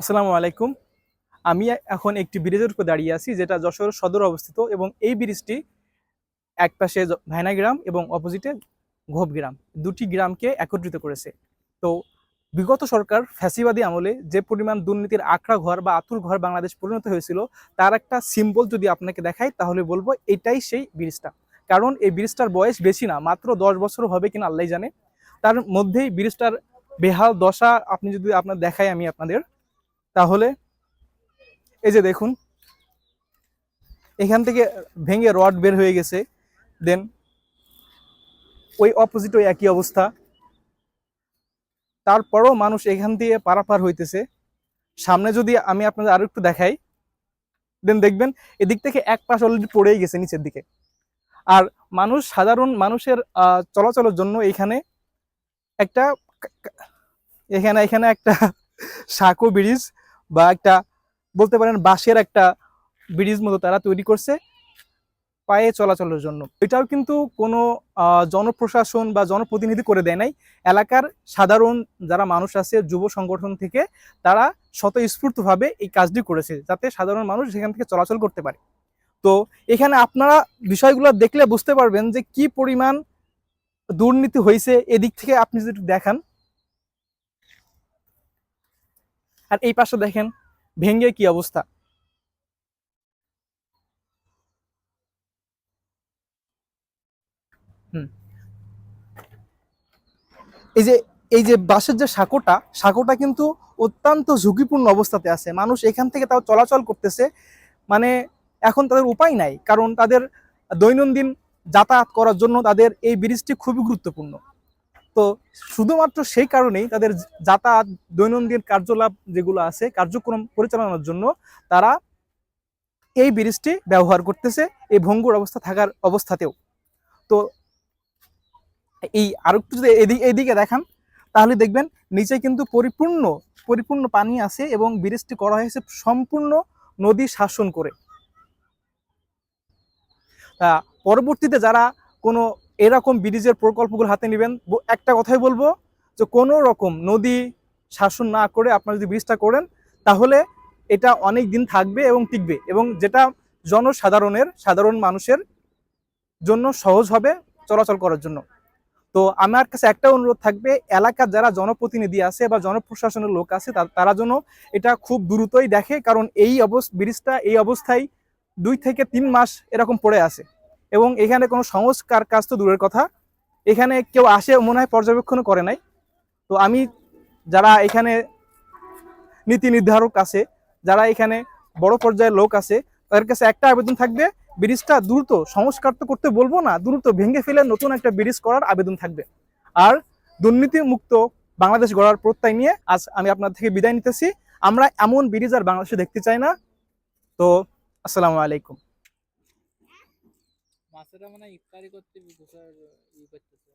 আসসালামু আলাইকুম। আমি এখন একটি ব্রিজের উপর দাঁড়িয়ে আছি, যেটা যশোর সদর অবস্থিত এবং এই ব্রিজটি এক পাশে ভায়না গ্রাম এবং অপোজিটে ঘোপ গ্রাম। দুটি গ্রামকে একত্রিত করেছে। তো বিগত সরকার ফ্যাসিবাদী আমলে যে পরিমাণ দুর্নীতির আখড়া ঘর বা আতুর ঘর বাংলাদেশ পরিণত হয়েছিল, তার একটা সিম্বল যদি আপনাকে দেখাই, তাহলে বলব এটাই সেই ব্রিজটা। কারণ এই ব্রিজটার বয়স বেশি না, মাত্র দশ বছর হবে কিনা আল্লাহ জানে। তার মধ্যেই ব্রিজটার বেহাল দশা আপনি যদি আপনার দেখাই আমি আপনাদের। তাহলে এই যে দেখুন, এখান থেকে ভেঙে রড বের হয়ে গেছে, দেন ওই অপোজিট ওই একই অবস্থা। তারপরও মানুষ এখান দিয়ে পারাপার হইতেছে। সামনে যদি আমি আপনাদের আরও একটু দেখাই, দেন দেখবেন এদিক থেকে এক পাশ অলরেডি পড়েই গেছে নিচের দিকে। আর মানুষ, সাধারণ মানুষের চলাচলের জন্য এখানে একটা এখানে এখানে একটা সাঁকো ব্রিজ বা একটা, বলতে পারেন বাঁশের একটা ব্রিজ মতো তারা তৈরি করছে পায়ে চলাচলের জন্য। এটাও কিন্তু কোনো জনপ্রশাসন বা জনপ্রতিনিধি করে দেয় নাই। এলাকার সাধারণ যারা মানুষ আছে, যুব সংগঠন থেকে তারা স্বতঃস্ফূর্তভাবে এই কাজটি করেছে যাতে সাধারণ মানুষ সেখান থেকে চলাচল করতে পারে। তো এখানে আপনারা বিষয়গুলো দেখলে বুঝতে পারবেন যে কি পরিমাণ দুর্নীতি হয়েছে। এদিক থেকে আপনি যদি দেখান। আর এই পাশে দেখেন ভেঙ্গে কি অবস্থা। এই যে এই যে বাসের যে সাঁকোটা সাঁকোটা কিন্তু অত্যন্ত ঝুঁকিপূর্ণ অবস্থাতে আছে। মানুষ এখান থেকে তাও চলাচল করতেছে মানে এখন তাদের উপায় নাই, কারণ তাদের দৈনন্দিন যাতায়াত করার জন্য তাদের এই ব্রিজটি খুবই গুরুত্বপূর্ণ। তো শুধুমাত্র সেই কারণেই তাদের যাতায়াত, দৈনন্দিন কার্যলাপ যেগুলো আছে, কার্যক্রম পরিচালনার জন্য তারা এই ব্রিজটি ব্যবহার করতেছে, এই ভঙ্গুর অবস্থা থাকার অবস্থাতেও। তো এই আরও একটু যদি এদিকে এদিকে দেখান, তাহলে দেখবেন নিচে কিন্তু পরিপূর্ণ পরিপূর্ণ পানি আছে এবং ব্রিজটি করা হয়েছে সম্পূর্ণ নদী শাসন করে। পরবর্তীতে যারা কোনো এরকম ব্রিজের প্রকল্পগুলো হাতে নেবেন। একটা কথাই বলব যে কোনো রকম নদী শাসন না করে আপনারা যদি ব্রিজটা করেন, তাহলে এটা অনেক দিন থাকবে এবং টিকবে এবং যেটা জনসাধারণের, সাধারণ মানুষের জন্য সহজ হবে চলাচল করার জন্য। তো আমার কাছে একটা অনুরোধ থাকবে, এলাকার যারা জনপ্রতিনিধি আছে বা জনপ্রশাসনের লোক আছে তারা যেন এটা খুব দ্রুতই দেখে, কারণ এই অবস্থা ব্রিজটা এই অবস্থায় দুই থেকে তিন মাস এরকম পড়ে আছে। এবং এখানে কোনো সংস্কার কাজ তো দূরের কথা। এখানে কেউ আসে মনে হয় পর্যবেক্ষণ করে নাই। তো আমি যারা এখানে নীতি নির্ধারক আছে, যারা এখানে বড় পর্যায়ের লোক আছে, তাদের কাছে একটা আবেদন থাকবে, ব্রিজটা দ্রুত সংস্কার তো করতে বলব না, দ্রুত ভেঙে ফেলে নতুন একটা ব্রিজ করার আবেদন থাকবে। আর দুর্নীতি মুক্ত বাংলাদেশ গড়ার প্রত্যয় নিয়ে আজ আমি আপনার থেকে বিদায় নিতেছি। আমরা এমন ব্রিজ আর বাংলাদেশে দেখতে চাই না। তো আসসালামু আলাইকুম। মাছেরা মানে ইফতারি করতে গোসার ই করতেছে।